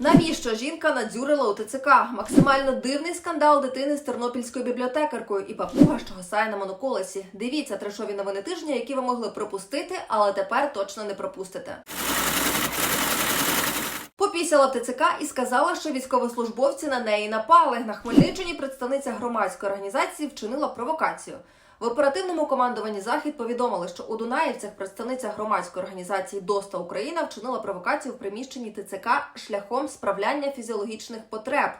Навіщо жінка надзюрила у ТЦК? Максимально дивний скандал дитини з тернопільською бібліотекаркою і папуга, що гасає на моноколесі. Дивіться трешові новини тижня, які ви могли пропустити, але тепер точно не пропустите. Попісяла в ТЦК і сказала, що військовослужбовці на неї напали. На Хмельниччині представниця громадської організації вчинила провокацію. В оперативному командуванні Захід повідомили, що у Дунаївцях представниця громадської організації ДОСТА Україна вчинила провокацію в приміщенні ТЦК шляхом справляння фізіологічних потреб.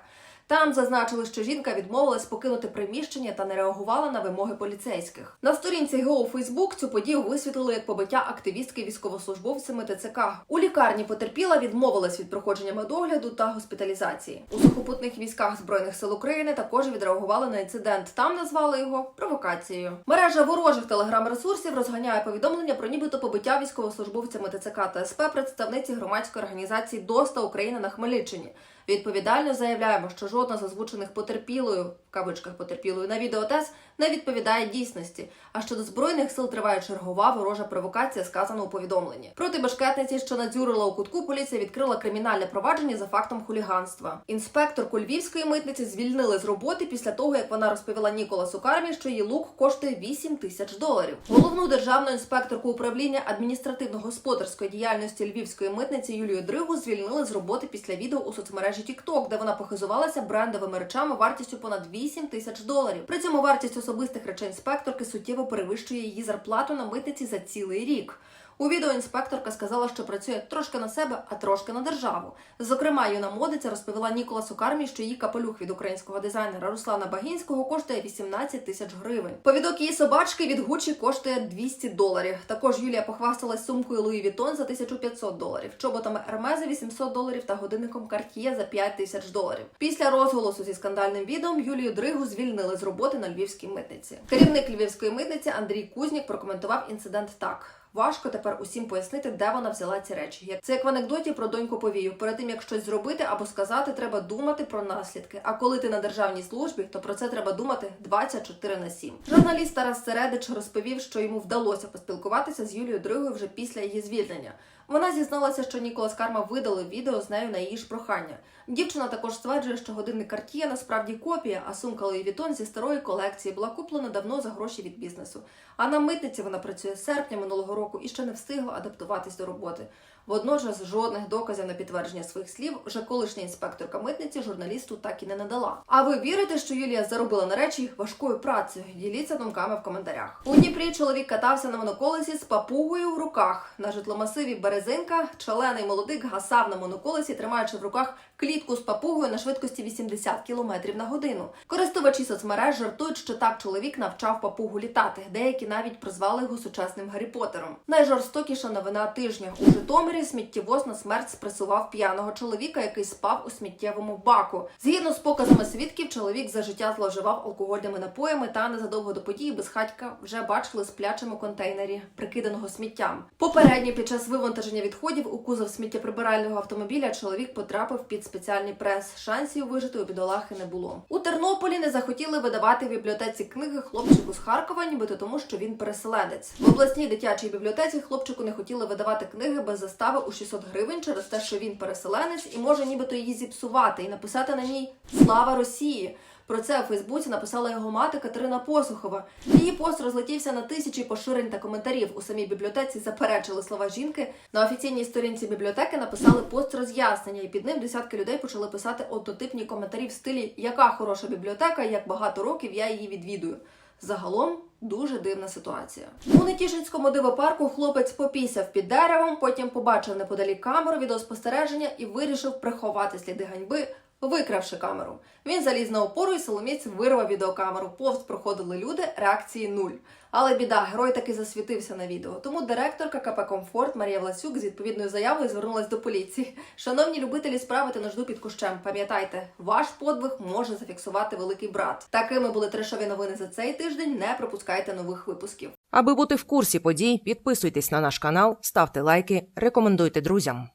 Там зазначили, що жінка відмовилась покинути приміщення та не реагувала на вимоги поліцейських. На сторінці ГО Фейсбук цю подію висвітлили як побиття активістки військовослужбовцями ТЦК. У лікарні потерпіла відмовилась від проходження медогляду та госпіталізації. У сухопутних військах збройних сил України також відреагували на інцидент. Там назвали його провокацією. Мережа ворожих телеграм-ресурсів розганяє повідомлення про нібито побиття військовослужбовцями ТЦК та СП представниці громадської організації ДОСТА Україна на Хмельниччині. Відповідально заявляємо, що жодна з озвучених потерпілою в кавичках потерпілою на відеотес не відповідає дійсності. А щодо збройних сил триває чергова ворожа провокація, сказано у повідомленні. Проти бешкетниці, що надзюрила у кутку, поліція відкрила кримінальне провадження за фактом хуліганства. Інспекторку львівської митниці звільнили з роботи після того, як вона розповіла Ніколасу Кармі, що її лук коштує 8 тисяч доларів. Головну державну інспекторку управління адміністративно-господарської діяльності львівської митниці Юлію Дригу звільнили з роботи після відео у соцмережі TikTok, де вона похизувалася брендовими речами вартістю понад 8 тисяч доларів. При цьому вартість особистих речей інспекторки суттєво перевищує її зарплату на митниці за цілий рік. У відео інспекторка сказала, що працює трошки на себе, а трошки на державу. Зокрема, юна модиця розповіла Ніколасу Кармі, що її капелюх від українського дизайнера Руслана Багінського коштує 18 тисяч гривень. Повідок її собачки від Гучі коштує 200 доларів. Також Юлія похвасталась сумкою Луї Вітон за 1500 доларів, чоботами Hermes за 800 доларів та годинником Cartier за 5 тисяч доларів. Після розголосу зі скандальним відео Юлію Дригу звільнили з роботи на львівській митниці. Керівник львівської митниці Андрій Кузнік прокоментував інцидент так. Важко тепер усім пояснити, де вона взяла ці речі. Як це як в анекдоті про доньку повію. Перед тим як щось зробити або сказати, треба думати про наслідки. А коли ти на державній службі, то про це треба думати 24 на 7. Журналіст Тарас Середич розповів, що йому вдалося поспілкуватися з Юлією Дригою вже після її звільнення. Вона зізналася, що Ніколас Карма видалив відео з нею на її ж прохання. Дівчина також стверджує, що годинник Cartier насправді копія, а сумка Louis Vuitton зі старої колекції була куплена давно за гроші від бізнесу. А на митниці вона працює з серпня минулого року і ще не встигла адаптуватись до роботи. Водночас жодних доказів на підтвердження своїх слів вже колишня інспекторка митниці журналісту так і не надала. А ви вірите, що Юлія заробила на речі важкою працею? Діліться думками в коментарях. У Дніпрі чоловік катався на моноколесі з папугою в руках. На житломасиві Березинка чалений молодик гасав на моноколесі, тримаючи в руках клітку з папугою на швидкості 80 км на годину. Користувачі соцмереж жартують, що так чоловік навчав папугу літати. Деякі навіть призвали його сучасним Гаррі Поттером. Найжорстокіша новина тижня у Житомирі сміттєвоз на смерть спресував п'яного чоловіка, який спав у сміттєвому баку. Згідно з показами свідків, чоловік за життя зловживав алкогольними напоями та незадовго до події безхатька вже бачили сплячим у контейнері, прикиданого сміттям. Попередньо під час вивантаження відходів у кузов сміттєприбирального автомобіля чоловік потрапив під спеціальний прес. Шансів вижити у бідолахи не було. У Тернополі не захотіли видавати в бібліотеці книги хлопчику з Харкова, нібито тому, що він переселенець. В обласній дитячій бібліотеці хлопчику не хотіли видавати книги без застави у 600 гривень через те, що він переселенець і може нібито її зіпсувати і написати на ній Слава Росії. Про це у Фейсбуці написала його мати Катерина Посухова. Її пост розлетівся на тисячі поширень та коментарів. У самій бібліотеці заперечили слова жінки. На офіційній сторінці бібліотеки написали пост роз'яснення, і під ним десятки людей почали писати однотипні коментарі в стилі Яка хороша бібліотека, як багато років я її відвідую. Загалом дуже дивна ситуація. У Нетішинському дивопарку хлопець попісяв під деревом, потім побачив неподалік камеру відеоспостереження і вирішив приховати сліди ганьби. Викравши камеру, він заліз на опору і соломіць вирвав відеокамеру. Повз проходили люди, реакції нуль. Але біда, герой таки засвітився на відео. Тому директорка КП Комфорт Марія Власюк з відповідною заявою звернулась до поліції. Шановні любителі справити нужду під кущем, пам'ятайте, ваш подвиг може зафіксувати великий брат. Такими були трешові новини за цей тиждень. Не пропускайте нових випусків. Аби бути в курсі подій, підписуйтесь на наш канал, ставте лайки, рекомендуйте друзям.